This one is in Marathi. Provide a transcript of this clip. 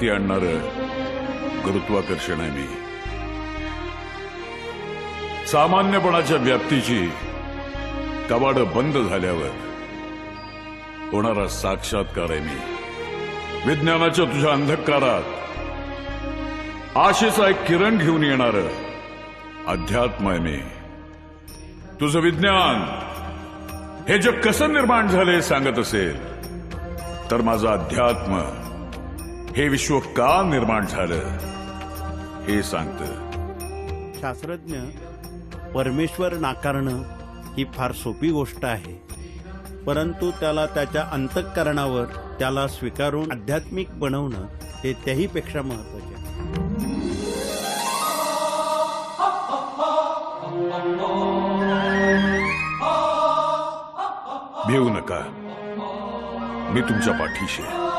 शक्ती आणणार गुरुत्वाकर्षण आहे मी. सामान्यपणाच्या व्याप्तीची कवाड बंद झाल्यावर होणारा साक्षात्कार आहे मी. विज्ञानाच्या तुझ्या अंधकारात आशेचा एक किरण घेऊन येणार अध्यात्म आहे मी. तुझं विज्ञान हे जग कसं निर्माण झाले सांगत असेल तर माझं अध्यात्म हे विश्व का निर्माण झालं? हे सांगतं. शास्त्रज्ञ परमेश्वर नाकारणं ही फार सोपी गोष्ट आहे. परंतु त्याला त्याच्या अंतःकरणावर त्याला स्वीकारून आध्यात्मिक बनवणं हे त्याहीपेक्षा महत्त्वाचे आहे. भिवू नका. मी तुमच्या पाठीशी आहे.